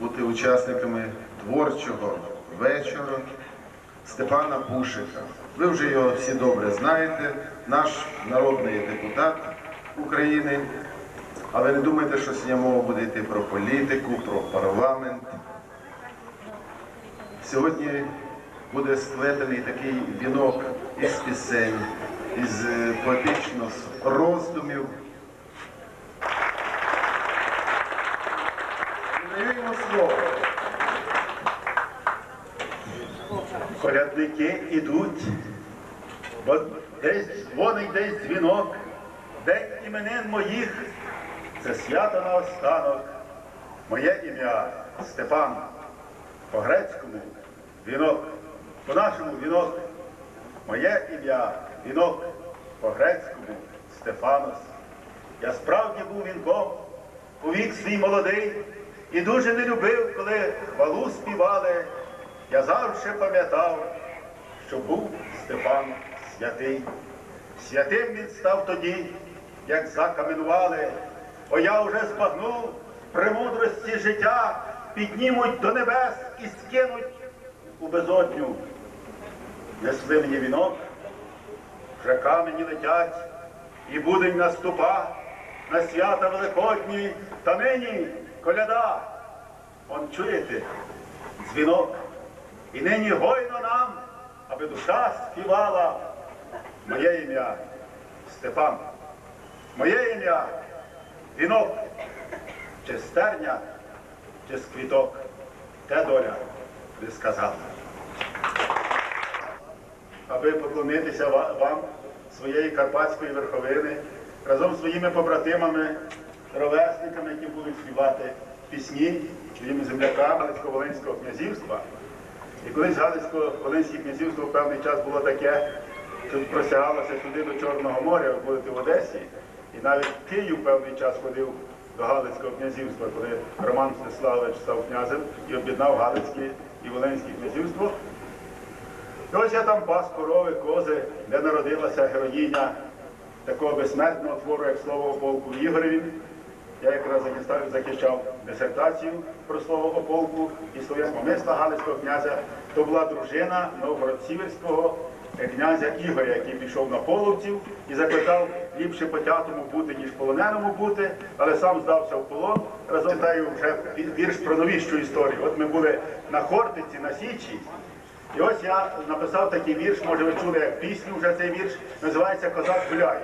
бути учасниками творчого вечора Степана Пушика. Ви вже його всі добре знаєте, наш народний депутат України. Але не думайте, що сьогодні мова буде йти про політику, про парламент. Сьогодні буде сплетений такий вінок із пісень, із е, поетично роздумів. Даю йому слово. Колядники ідуть, бо десь дзвонить, десь дзвінок, день іменин моїх, це свято на останок. Моє ім'я Степан. По-грецькому вінок, по-нашому вінок. Моє ім'я вінок, по-грецькому Стефанос. Я справді був вінком, у вік свій молодий, і дуже не любив, коли хвалу співали. Я завжди пам'ятав, що був Степан святий. Святим він став тоді, як закаменували, бо я вже збагнув премудрості життя, піднімуть до небес і скинуть у безодню. Несли мені вінок, вже камені летять, і будень наступа на свята Великодні, та нині коляда. Он чуєте, дзвінок. І нині гойно нам, аби душа співала. Моє ім'я Степан. Моє ім'я вінок. Чи стерня, чи з квіток. Те доля не сказала. Аби поклонитися вам своєї Карпатської верховини разом з своїми побратимами, ровесниками, які будуть співати пісні своїми земляками Галицько-Волинського князівства. І колись Галицько-Волинське князівство в певний час було таке, що просягалося сюди до Чорного моря, ви будете в Одесі. І навіть Київ певний час ходив до Галицького князівства, коли Роман Мстиславович став князем і об'єднав Галицьке і Волинське князівство. І ось я там пас корови, кози, де народилася героїня такого безсмертного твору, як слово полку Ігореві. Я якраз захищав дисертацію про слово о полку і своє помисла Галицького князя. То була дружина Новгород-Сіверського е, князя Ігоря, який пішов на половців і закликав ліпше потятому бути, ніж полоненому бути, але сам здався в полон. Разом таю вже вірш про новіщу історію. От ми були на Хортиці, на Січі. І ось я написав такий вірш, може ви чули як пісню вже цей вірш, називається Козак гуляє.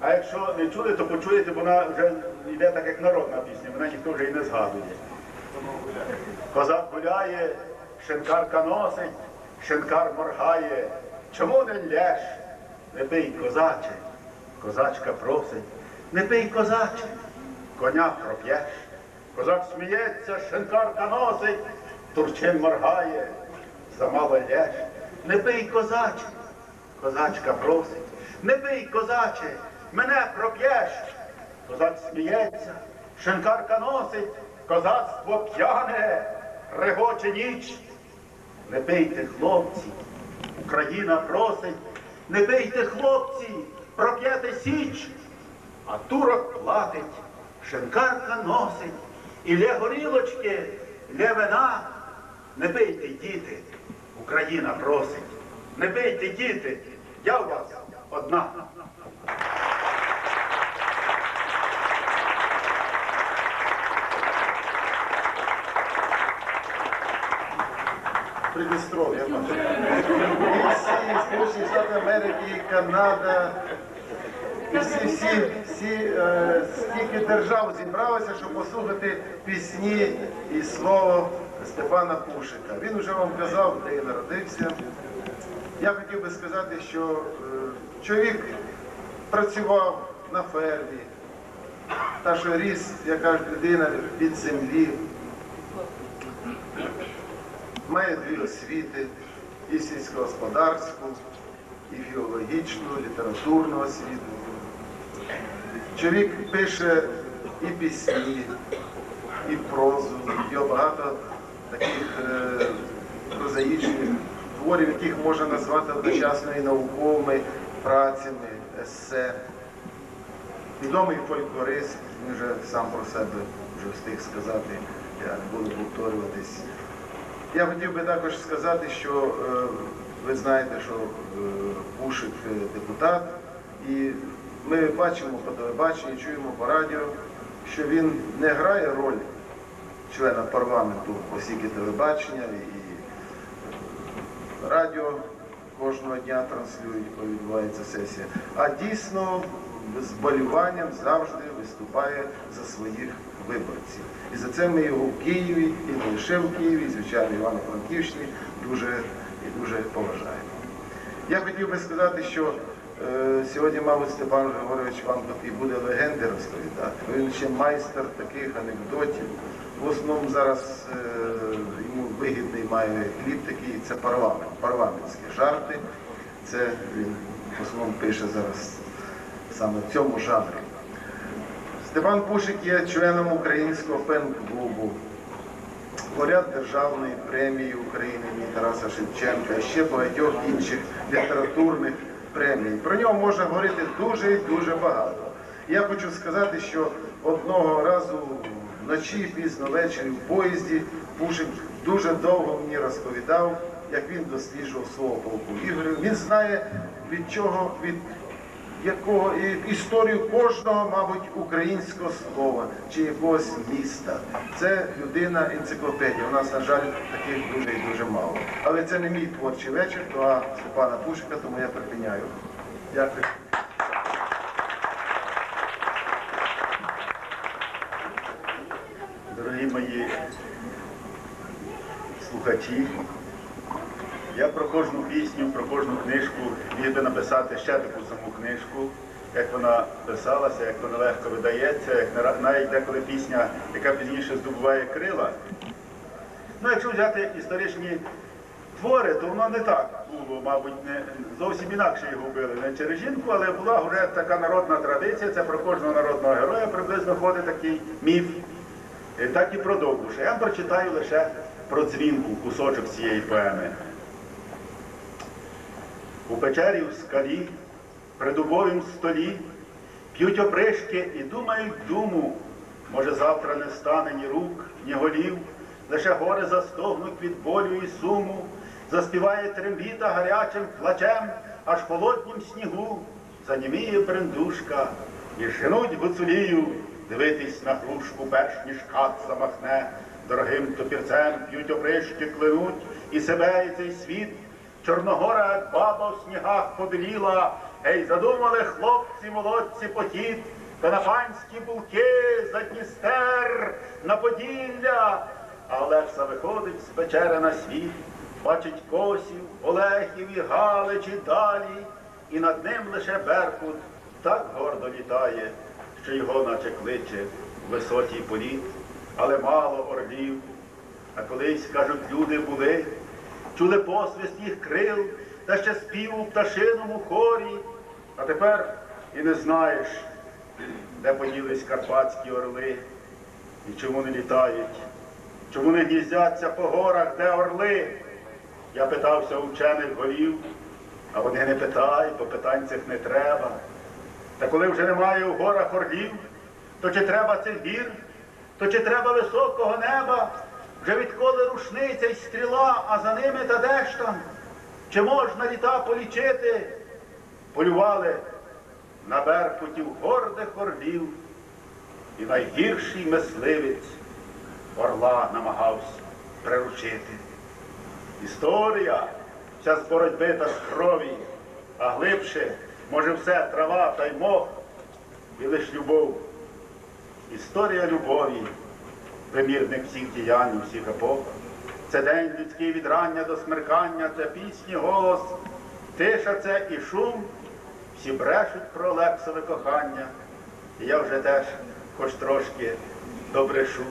А якщо не чули, то почуєте, бо вона вже йде так, як народна пісня, мене ніхто вже і не згадує. Козак гуляє, шинкарка носить, шинкар моргає. Чому не лєш? Не пий, козаче, козачка просить, не пий, козаче, коня проп'єш. Козак сміється, шинкарка носить, турчин моргає, замало лєш. Не пий, козаче, козачка просить, не пий, козаче, мене проп'єш. Козак сміється, шинкарка носить, козацтво п'яне, регоче ніч. Не пийте, хлопці, Україна просить, не пийте, хлопці, проп'єте січ, а турок платить, шинкарка носить, і лє горілочки, лє вина. Не пийте, діти, Україна просить, не пийте, діти, я у вас одна. Придністров'я. Всі Сполучені Штати Америки, Канада, всі, всі, всі е, стільки держав зібралися, щоб послухати пісні і слово Степана Пушика. Він вже вам казав, де і народився. Я хотів би сказати, що е, чоловік працював на фермі, та що ріс, яка ж людина від землі має дві освіти, і сільськогосподарську, і філологічну, літературну освіту. Чоловік пише і пісні, і прозу, його багато таких е, прозаїчних творів, яких можна назвати одночасно і науковими працями, есе. Відомий фольклорист, він вже сам про себе вже встиг сказати, я не буду повторюватись. Я хотів би також сказати, що е, ви знаєте, що е, Пушик е, депутат, і ми бачимо по телебаченню, чуємо по радіо, що він не грає роль члена парламенту, оскільки телебачення і радіо кожного дня транслюють, коли відбувається сесія, а дійсно з боліванням завжди виступає за своїх виборців. І за це ми його в Києві, і не лише в Києві, і, звичайно, Івано-Франківщині дуже і дуже поважаємо. Я хотів би сказати, що е, сьогодні, мабуть, Степан Григорович вам тут і буде легенди розповідати. Він ще майстер таких анекдотів. В основному зараз е, йому вигідний має хліб такий, це парламент, парламентські жарти. Це він в основному пише зараз саме в цьому жанрі. Степан Пушик є членом українського пен-клубу, лауреат Державної премії України імені Тараса Шевченка і ще багатьох інших літературних премій. Про нього можна говорити дуже і дуже багато. Я хочу сказати, що одного разу вночі, пізно ввечері в поїзді Пушик дуже довго мені розповідав, як він досліджував свого полку. Він знає від чого, від якого історію кожного, мабуть, українського слова чи якогось міста. Це людина енциклопедія. У нас, на жаль, таких і дуже мало. Але це не мій творчий вечір, то а Степана Пушика, тому я припиняю. Дякую. Дорогі мої слухачі, я про кожну пісню, про кожну книжку міг би написати ще таку саму книжку, як вона писалася, як вона легко видається, як навіть деколи пісня, яка пізніше здобуває крила. Ну, якщо взяти історичні твори, то воно не так було, мабуть, не зовсім інакше його вбили. Не через жінку, але була вже така народна традиція, це про кожного народного героя приблизно ходить такий міф. Е, Так і про Довбуша. Я прочитаю лише про дзвінку, кусочок цієї поеми. У печері в скалі, при дубовім столі, п'ють опришки і думають думу. Може, завтра не стане ні рук, ні голів, лише гори застогнуть від болю і суму, заспіває трембіта гарячим плачем, аж холоднім снігу. Заніміє брендушка, і женуть гуцулію. Дивитись на грушку, перш ніж кат замахне, дорогим топірцем п'ють опришки, клинуть і себе, і цей світ. Чорногора, баба в снігах побіліла, Ей, задумали хлопці, молодці похід, та на панські булки за Дністер, на Поділля. А Олекса виходить з печери на світ, бачить косів, Олегів і Галич і далі, і над ним лише Беркут так гордо літає, що його наче кличе високий політ, але мало орлів. А колись, кажуть, люди були, чули посвист їх крил, та ще спів у пташиному хорі. А тепер і не знаєш, де поділись карпатські орли, і чому не літають, чому не гніздяться по горах, де орли. Я питався у вчених голів, а вони не питають, бо питань цих не треба. Та коли вже немає у горах орлів, то чи треба цих гір, то чи треба високого неба, вже відколи рушниця й стріла, а за ними та де? Чи можна літа полічити? Полювали на беркутів гордих орлів, і найгірший мисливець орла намагався приручити. Історія, вся з боротьби та з крові, а глибше, може, все трава та й мох, і лиш любов. Історія любові, примірник всіх діянь, усіх епох. Це день людський від рання до смеркання, це пісні, голос, тиша це і шум. Всі брешуть про лексове кохання. Я вже теж хоч трошки добрешу.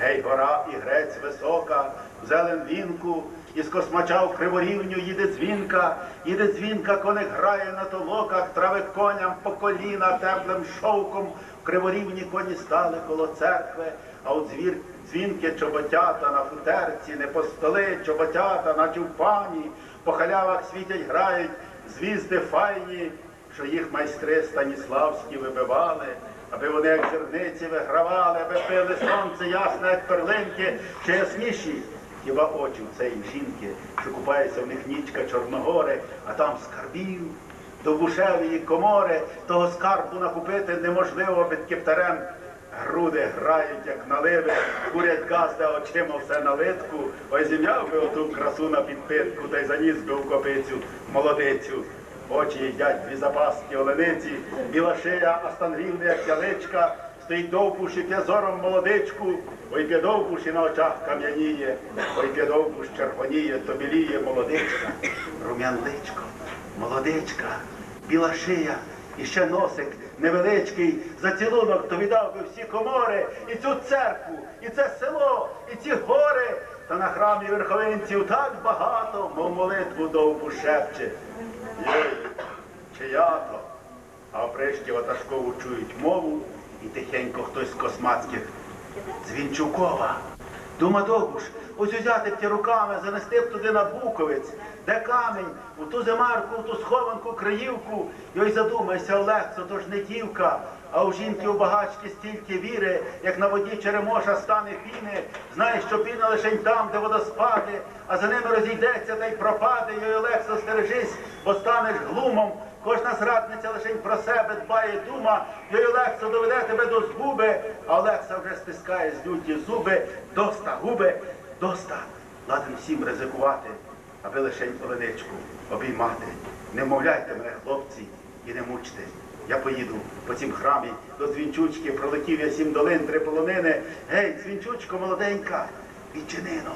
Гей, гора і грець висока, в Зеленвінку, із космача в Криворівню їде дзвінка, їде дзвінка, коник грає на толоках, травить коням по коліна теплим шовком. В Криворівні коні стали коло церкви, а у дзвір дзвінки чоботята на футерці, не по столи, чоботята на тюльпані, по халявах світять, грають звізди файні, що їх майстри Станіславські вибивали, аби вони як зерниці вигравали, аби пили сонце ясне, як перлинки, ще ясніші. Хіба очі в цієї жінки, що купається в них нічка Чорногори, а там скарбів, довбушевої комори, того скарбу накупити неможливо під кептарем. Груди грають, як наливи, курять газда очима все на литку, ой зім'яв би оту красу на підпитку, та й заніс би в копицю молодицю. Очі їдять дві запаски олениці, біла шия, а як яличка, стоїть довбуш і п'є зором молодичку, ой п'є довбуш і на очах кам'яніє, ой п'є довбуш червоніє, то біліє молодичка, рум'янличко, молодичка, біла шия, і ще носик невеличкий, за цілунок то віддав би всі комори, і цю церкву, і це село, і ці гори. Та на храмі верховинців так багато, мов молитву довбу шепче. Йой, чия то? А опришки ватажкову чують мову, і тихенько хтось з космацьких Дзвінчукова. Дума довбуш, ось узяти б ті руками, занести б туди на Буковець, де камінь, у ту зимарку, у ту схованку, криївку. ой задумайся, Олексо, то ж не дівка, а у жінки у багачки стільки віри, як на воді черемоша стане піни. Знаєш, що піна лишень там, де водоспади, а за ними розійдеться та й пропаде. Йой, Олексо, стережись, бо станеш глумом. Кожна зрадниця лише про себе дбає дума, і Олекса доведе тебе до згуби, а Олекса вже стискає з люті зуби, доста губи, доста. Ладен всім ризикувати, аби лише оленичку обіймати. Не вмовляйте мене, хлопці, і не мучте. Я поїду по цім храмі до дзвінчучки, пролетів я сім долин, три полонини. Гей, дзвінчучко молоденька, відчинино.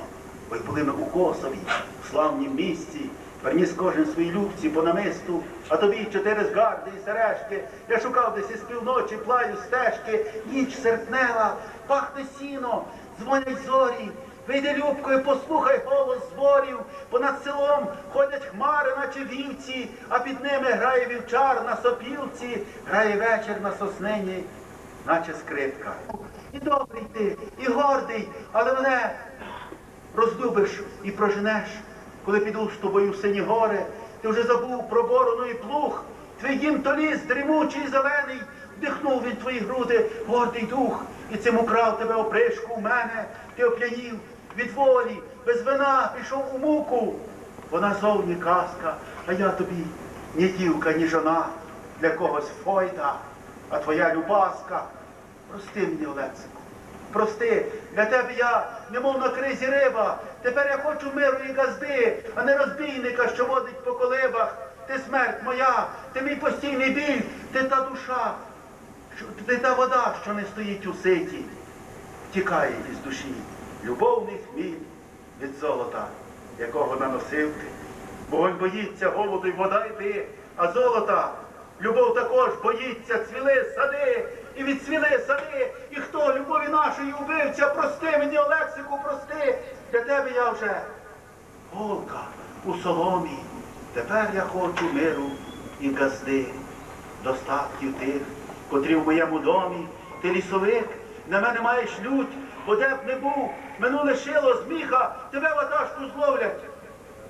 Ой, були ми у Косові, в славнім місці. Приніс кожен свої любці по намисту, а тобі чотири згарди і сережки. Я шукав десь із півночі, плаю стежки, ніч серпнева, пахне сіно, дзвонять зорі. Вийди любкою, послухай голос зборів, понад селом ходять хмари, наче вівці, а під ними грає вівчар на сопілці, грає вечір на соснині, наче скрипка. І добрий ти, і гордий, але мене розлюбиш і проженеш, коли піду з тобою в сині гори, ти вже забув про борону і плуг, твій дім то ліс, дрімучий зелений, вдихнув він твої груди, гордий дух, і цим украв тебе опришку в мене, ти оп'янів від волі, без вина пішов у муку. Вона зовні казка, а я тобі ні дівка, ні жона, для когось фойда, а твоя любаска. Прости мені, Олексику. Прости, для тебе я, немов на кризі риба. Тепер я хочу миру і газди, а не розбійника, що водить по колибах. Ти смерть моя, ти мій постійний біль, ти та душа, ти та вода, що не стоїть у ситі. Тікає із душі любовний хміль від золота, якого наносив ти. Вогонь боїться голоду й вода йти, а золота, любов також боїться, цвіли сади, і відцвіли сади. І хто любові нашої убивця, прости мені, Олексику, прости. Для тебе я вже голка у соломі. Тепер я хочу миру і газди, достатків тих, котрі в моєму домі, ти лісовик, на мене маєш лють, бо де б не був, минуле шило зміха, тебе ватажку зловлять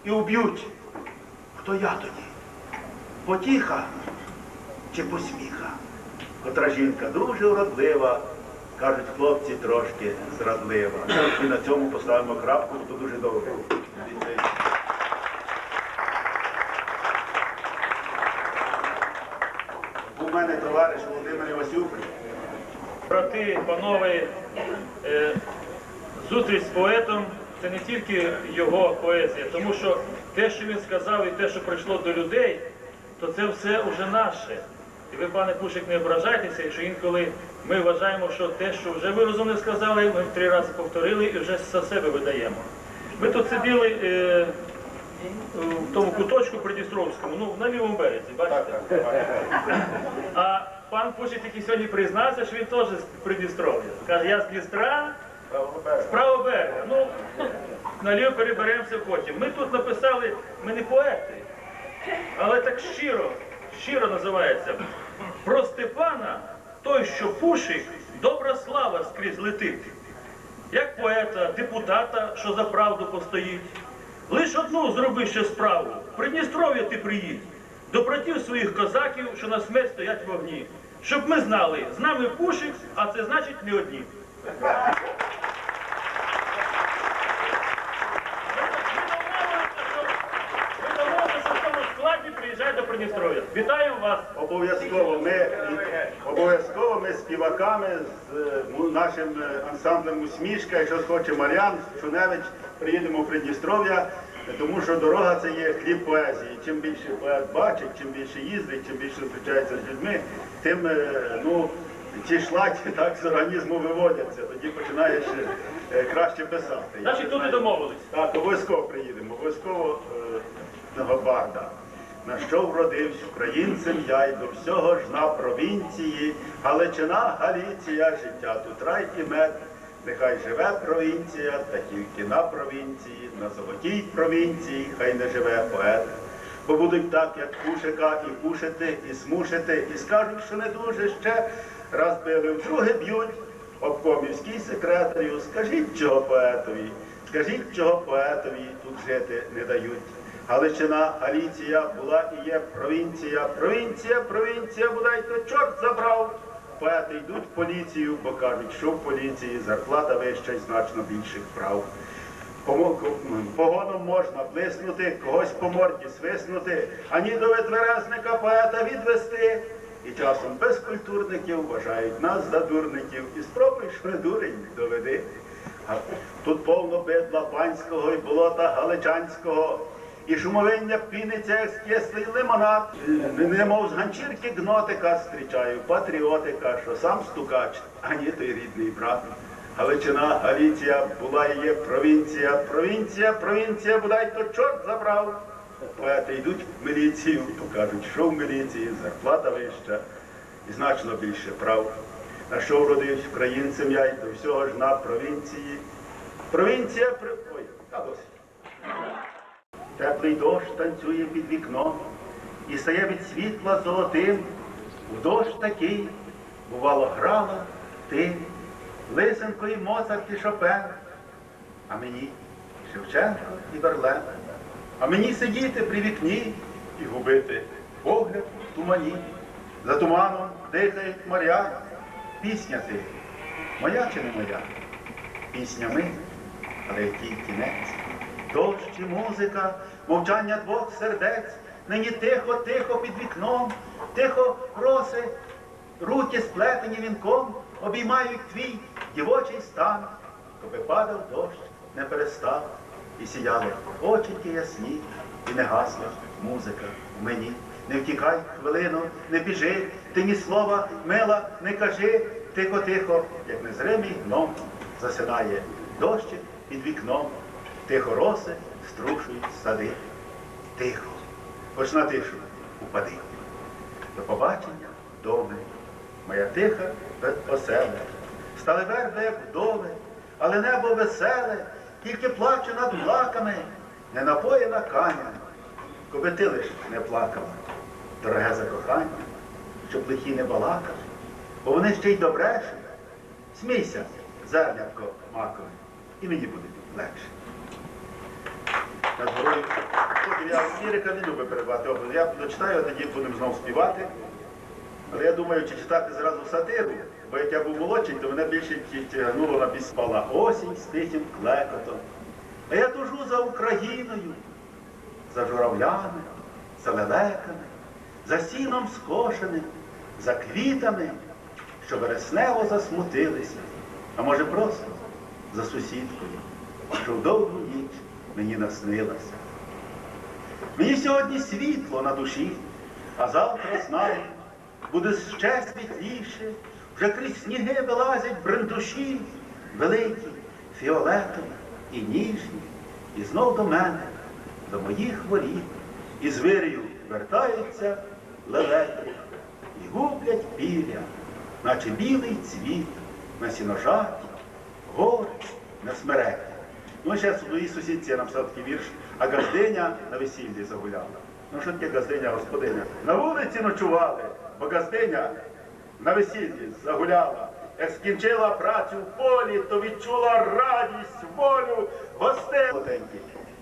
і уб'ють. Хто я тоді? Потіха чи посміха? Котра жінка дуже уродлива, кажуть хлопці трошки зрадлива. І на цьому поставимо крапку, то дуже довго. У мене товариш Володимир Івасюк. Брати, панове, е, зустріч з поетом це не тільки його поезія, тому що те, що він сказав, і те, що прийшло до людей, то це все вже наше. І ви, пане Пушик, не ображайтеся, якщо інколи ми вважаємо, що те, що вже ви розумно сказали, ми три рази повторили і вже за себе видаємо. Ми тут сиділи е, в тому куточку Придністровському, ну на лівому березі, бачите? А пан Пушик тільки сьогодні признався, що він теж з Придністров'я. Каже, я з Дністра, з правого берега. Ну, наліво переберемося потім. Ми тут написали, ми не поети, але так щиро, щиро називається. Про Степана, той, що пушить, добра слава скрізь летить. Як поета, депутата, що за правду постоїть. Лиш одну зроби ще справу. В Придністров'я ти приїдь. До братів своїх козаків, що на смерть стоять вогні. Щоб ми знали, з нами пушик, а це значить не одні. Ви в тому складі приїжджає до Придністров'я. Вітаємо вас! Обов'язково ми обов'язково ми співаками з е, нашим е, ансамблем Усмішка, якщо схоче Мар'ян, Шуневич, приїдемо в Придністров'я, тому що дорога це є хліб поезії. Чим більше поет бачить, чим більше їздить, чим більше зустрічається з людьми, тим е, ну, ті шлаки так з організму виводяться. Тоді починаєш е, краще писати. Значить, тут і домовились. Так, обов'язково приїдемо, обов'язково е, на Барда. На що вродився українцем я й до всього ж на провінції, Галичина, Галіція, життя тут рай і мед. Нехай живе провінція, та тільки на провінції, на золотій провінції, хай не живе поет. Бо будуть так, як кушика, і кушати, і смушити, і скажуть, що не дуже ще раз били, вдруге б'ють. Обкомівський секретарю, скажіть чого поетові, скажіть, чого поетові тут жити не дають. Галичина, Галіція була і є провінція, провінція, провінція, бодай то чорт забрав. Поети йдуть в поліцію, бо кажуть, що в поліції зарплата вища й значно більших прав. Погоном можна блиснути, когось по морді свиснути, ані до витверезника поета відвести. І часом безкультурників вважають нас за дурників. І спробуй, що дурень, доведи. Тут повно бидла панського і болота галичанського. І шумовиння піниться, як скислий лимонад. Немов з ганчірки гнотика зустрічаю патріотика, що сам стукач, а ні той рідний брат. Галичина, Галіція, була і є провінція, провінція, провінція, бодай то чорт забрав. Поети йдуть в міліцію, покажуть, що в міліції, зарплата вища і значно більше прав. На що вродився українцем я й до всього ж на провінції. Провінція при... Ой, та досить. Теплий дощ танцює під вікном і стає від світла золотим. В дощ такий, бувало, грала ти, Лисенко і Моцарт і Шопен, а мені Шевченко і Верлен. А мені сидіти при вікні і губити погляд в тумані. За туманом дихають моря, пісня ти, моя чи не моя? Пісня ми, але який кінець. Дощ і музика, мовчання двох сердець, нині тихо, тихо під вікном, тихо роси, руки сплетені вінком, обіймають твій дівочий стан. Коби падав дощ, не перестав, і сіяли очі ясні, і не гасла музика в мені. Не втікай хвилину, не біжи, ти ні слова мила не кажи, тихо, тихо, як незримий гном, засинає дощик під вікном, тихо роси струшують сади. Тихо, хоч на тишу упади. До побачення, доми, моя тиха оселя. Стали верби, як вдови, але небо веселе, тільки плаче над лаками, не напоєна каня, коби ти лиш не плакала, дороге закохання, щоб лихі не балакали, бо вони ще й добреші. Смійся, зернятко макове, і мені буде легше. Над горою. Я лірика не люблю перебувати образ. Я дочитаю, а тоді будемо знову співати. Але я думаю, чи читати зразу сатиру, бо як я був молодший, то мене більше тягнуло на піспала осінь з тихим клекотом. А я тужу за Україною, за журавлями, за лелеками, за сіном скошеним, за квітами, що вереснево засмутилися, а може просто за сусідкою, що в довгу ніч мені наснилася. Мені сьогодні світло на душі, а завтра знаю, буде ще світліше, вже крізь сніги вилазять брендуші, великі, фіолетові і ніжні, і знов до мене, до моїх воріт, і з вирію вертаються лелеки, і гублять піря, наче білий цвіт на сіножаті, гори на смереті. Ну, ще своїй сусідці я написав такий вірш, а газдиня на весіллі загуляла. Ну, що таке газдиня, господиня? На вулиці ночували, бо газдиня на весіллі загуляла. Як скінчила працю в полі, то відчула радість, волю, гостей. Молоденькі,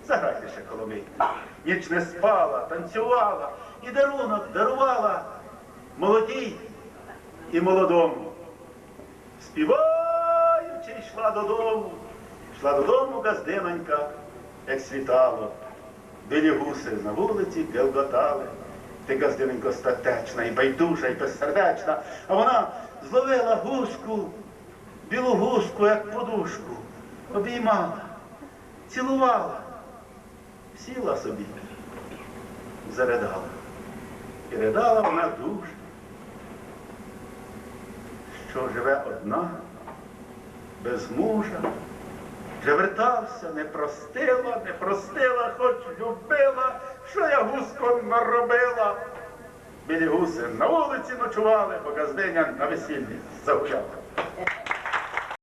заграйте ще коломий. Ніч не спала, танцювала і дарунок дарувала молодій і молодому. Співаючи, йшла додому, йшла додому газдинонька, як світало. Білі гуси на вулиці гелготали. Ти газдиненько статечна і байдужа, і безсердечна, а вона зловила гуску, білу гуску, як подушку, обіймала, цілувала, сіла собі, заридала. І ридала вона дуже, що живе одна, без мужа, вертався, не простила, не простила, хоч любила, що я гуском наробила. Білі гуси на вулиці ночували, бо газдиня на весіллі загуляла.